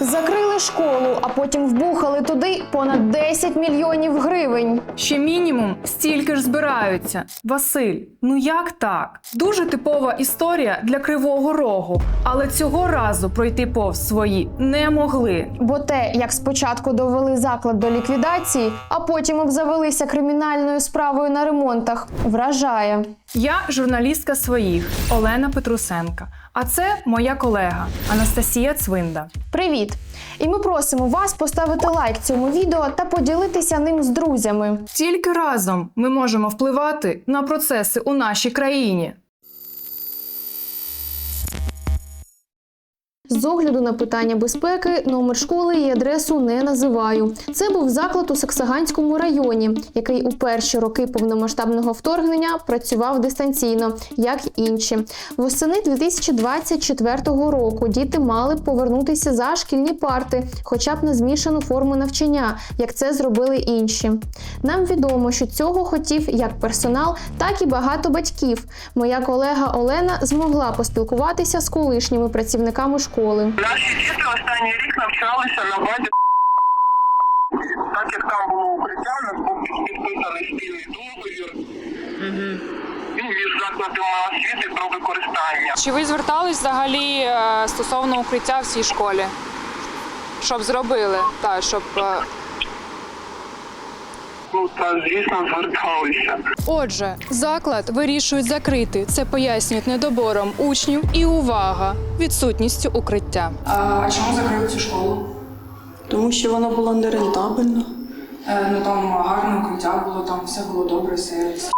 Закрили школу, а потім вбухали туди понад 10 мільйонів гривень. Ще мінімум стільки ж збираються. Василь, ну як так? Дуже типова історія для кривого рогу, але цього разу пройти повз свої не могли. Бо те, як спочатку довели заклад до ліквідації, а потім обзавелися кримінальною справою на ремонтах, вражає. Я журналістка своїх Олена Петрусенка. А це моя колега Анастасія Цвинда. Привіт! І ми просимо вас поставити лайк цьому відео та поділитися ним з друзями. Тільки разом ми можемо впливати на процеси у нашій країні. З огляду на питання безпеки, номер школи і адресу не називаю. Це був заклад у Саксаганському районі, який у перші роки повномасштабного вторгнення працював дистанційно, як інші. Восени 2024 року діти мали повернутися за шкільні парти, хоча б на змішану форму навчання, як це зробили інші. Нам відомо, що цього хотів як персонал, так і багато батьків. Моя колега Олена змогла поспілкуватися з колишніми працівниками школи. Наші діти останній рік навчалися на базі. Так як там було укриття, у нас був підписаний спільний договір Угу. між закладами освіти про використання. Чи ви звертались взагалі е, стосовно укриття в цій школі? Щоб зробили? Так, щоб. Ну та звісно зверталися. Отже, заклад вирішують закрити. Це пояснюють недобором учнів і увага, відсутністю укриття. А чому закрили цю школу? Тому що вона була нерентабельна. Е, ну там гарне укриття було, там все було добре, сервіс.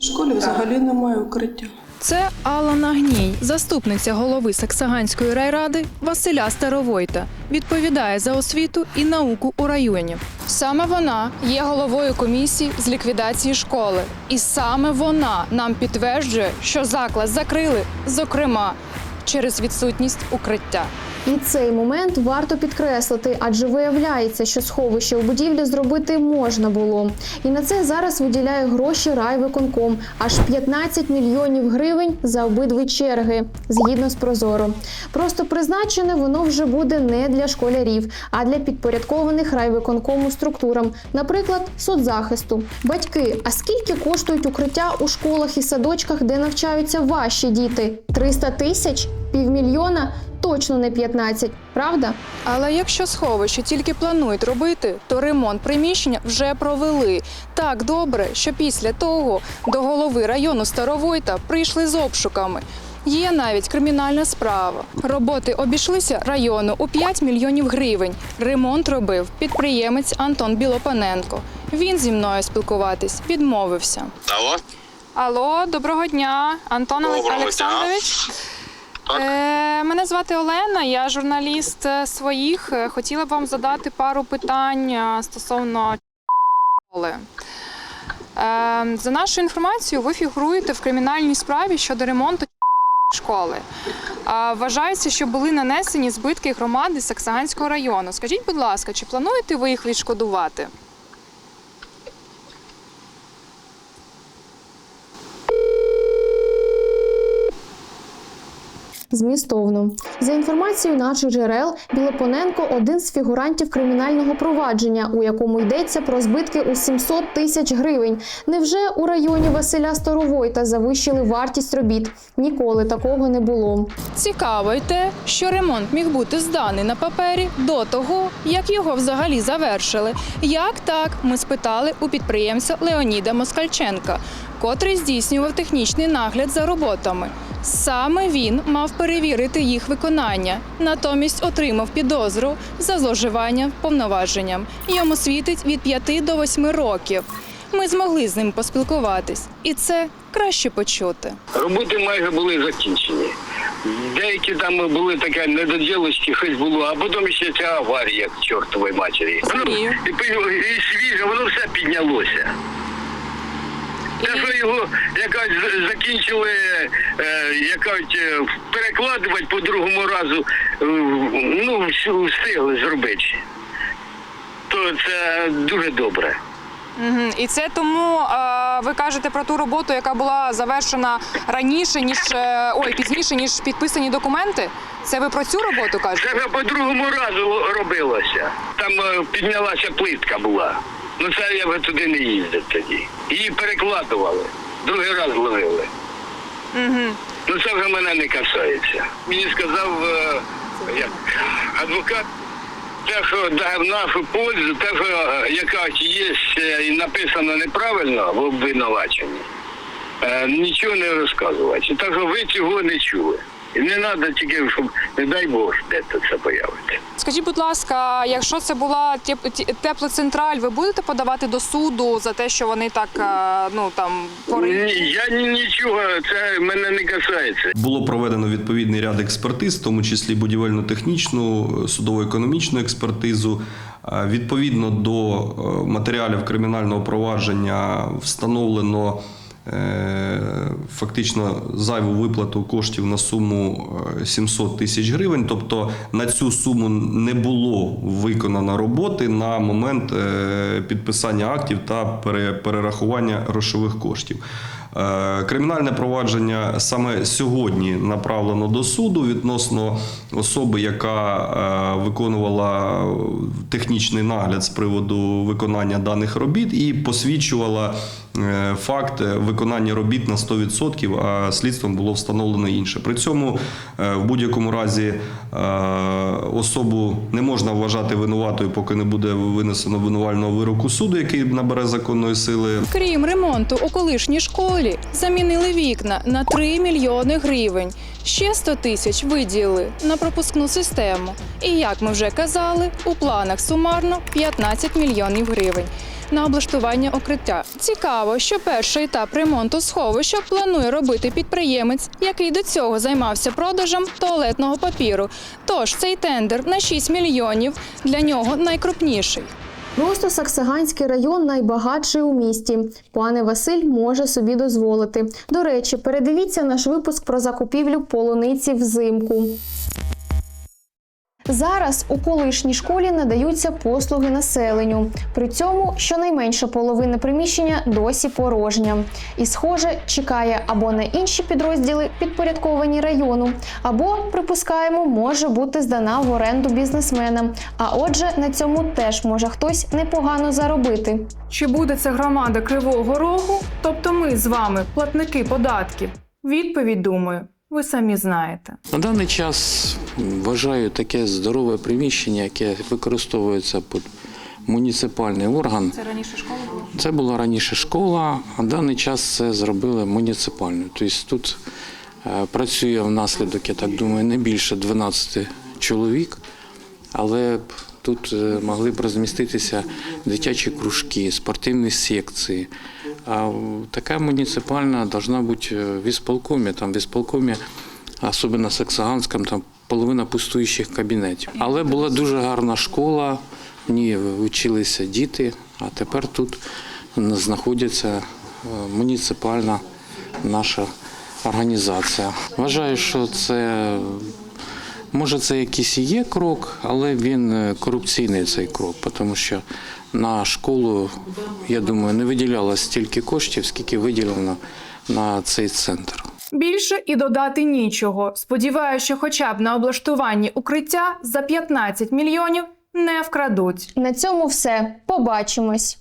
В школі взагалі немає укриття. Це Алла Нагній, заступниця голови Саксаганської райради Василя Старовойта. Відповідає за освіту і науку у районі. Саме вона є головою комісії з ліквідації школи. І саме вона нам підтверджує, що заклад закрили, зокрема, через відсутність укриття. І цей момент варто підкреслити, адже виявляється, що сховище у будівлі зробити можна було. І на це зараз виділяє гроші райвиконком аж 15 мільйонів гривень за обидві черги, згідно з Прозоро. Просто призначене воно вже буде не для школярів, а для підпорядкованих райвиконкому структурам, наприклад, соцзахисту. Батьки, а скільки коштують укриття у школах і садочках, де навчаються ваші діти? 300 тисяч? Півмільйона? Точно не 15, правда? Але якщо сховище тільки планують робити, то ремонт приміщення вже провели так добре, що після того до голови району Старовойта прийшли з обшуками. Є навіть кримінальна справа. Роботи обійшлися району у 5 мільйонів гривень. Ремонт робив підприємець Антон Білопаненко. Він зі мною спілкуватись відмовився. Алло, Алло, доброго дня, Антон Доброго дня. Олександрович. Так. Е, мене звати Олена, я журналіст е, своїх. Е, Хотіла б вам задати пару питань е, стосовно. Е, за нашою інформацією, ви фігуруєте в кримінальній справі щодо ремонту школи. А Вважається, що були нанесені збитки громади Саксаганського району. Скажіть, будь ласка, чи плануєте ви їх відшкодувати? Змістовно. За інформацією наших джерел, Білопоненко один з фігурантів кримінального провадження, у якому йдеться про збитки у 700 тисяч гривень. Невже у районі Василя Старовойта завищили вартість робіт? Ніколи такого не було. Цікаво те, що ремонт міг бути зданий на папері до того, як його взагалі завершили. Як так, ми спитали у підприємця Леоніда Москальченка, котрий здійснював технічний нагляд за роботами. Саме він мав перевірити їх виконання, натомість отримав підозру за зловживання повноваженням. Йому світить від 5 до 8 років. Ми змогли з ним поспілкуватись, і це краще почути. роботи майже були закінчені. Деякі там були таке недоділості, щось було, а потім ще ця аварія к чортовій матері. Розумію. і, і свіже, воно все піднялося. Те, що його якось закінчили, е, якось е, перекладувати по другому разу, е, ну, встигли зробити. То це дуже добре. Угу. І це тому е, ви кажете про ту роботу, яка була завершена раніше, ніж е, ой, пізніше, ніж підписані документи. Це ви про цю роботу кажете? Це по другому разу робилося. Там е, піднялася плитка була. Ну це я вже туди не їздив тоді. Її перекладували, другий раз ловили. Угу. Ну це вже мене не касається. Мені сказав е, як, адвокат, те, що дав нашу пользу, те, що е, якась є е, і написано неправильно в обвинуваченні, е, нічого не розказувати. Так що ви цього не чули. І не треба тільки, щоб, не дай Бог, де це появиться. Скажіть, будь ласка, якщо це була теп- теплоцентраль, ви будете подавати до суду за те, що вони так е, ну там пори? Я ні- нічого, це мене не касається. Було проведено відповідний ряд експертиз, в тому числі будівельно-технічну, судово-економічну експертизу. Е, Відповідно до е, матеріалів кримінального провадження встановлено фактично зайву виплату коштів на суму е, 700 тисяч гривень. Тобто на цю суму не було виконано роботи на момент е, підписання актів та перерахування грошових коштів. Е, Кримінальне провадження саме сьогодні направлено до суду відносно особи, яка е, виконувала технічний нагляд з приводу виконання даних робіт і посвідчувала е, факт виконання робіт на 100%, а слідством було встановлено інше. При цьому е, в будь-якому разі е, особу не можна вважати винуватою, поки не буде винесено винувального вироку суду, який набере законної сили. Крім ремонту у колишній школі, замінили вікна на 3 мільйони гривень. Ще 100 тисяч виділили на пропускну систему. І як ми вже казали, у планах сумарно 15 мільйонів гривень. На облаштування укриття цікаво, що перший етап ремонту сховища планує робити підприємець, який до цього займався продажем туалетного папіру. Тож цей тендер на 6 мільйонів для нього найкрупніший. Просто Саксаганський район найбагатший у місті. Пане Василь може собі дозволити. До речі, передивіться наш випуск про закупівлю полуниці взимку. Зараз у колишній школі надаються послуги населенню. При цьому щонайменше половина приміщення досі порожня. І, схоже, чекає або на інші підрозділи, підпорядковані району, або, припускаємо, може бути здана в оренду бізнесменам. А отже, на цьому теж може хтось непогано заробити. Чи буде це громада Кривого Рогу, тобто ми з вами, платники податків? Відповідь, думаю, ви самі знаєте. На даний час вважаю таке здорове приміщення, яке використовується під муніципальний орган. Це раніше школа була? Це була раніше школа, а даний час це зробили муніципальною. Тобто тут е, працює внаслідок, я так думаю, не більше 12 чоловік, але тут е, могли б розміститися дитячі кружки, спортивні секції. А така муніципальна должна бути в ісполкомі. Там в ісполкомі, особливо в там половина пустуючих кабінетів. Але була дуже гарна школа, в ній вчилися діти, а тепер тут знаходиться е, муніципальна наша організація. Вважаю, що це може це якийсь є крок, але він е, корупційний цей крок, тому що на школу, я думаю, не виділялось стільки коштів, скільки виділено на цей центр. Більше і додати нічого. Сподіваюся, що хоча б на облаштуванні укриття за 15 мільйонів не вкрадуть. На цьому все. Побачимось.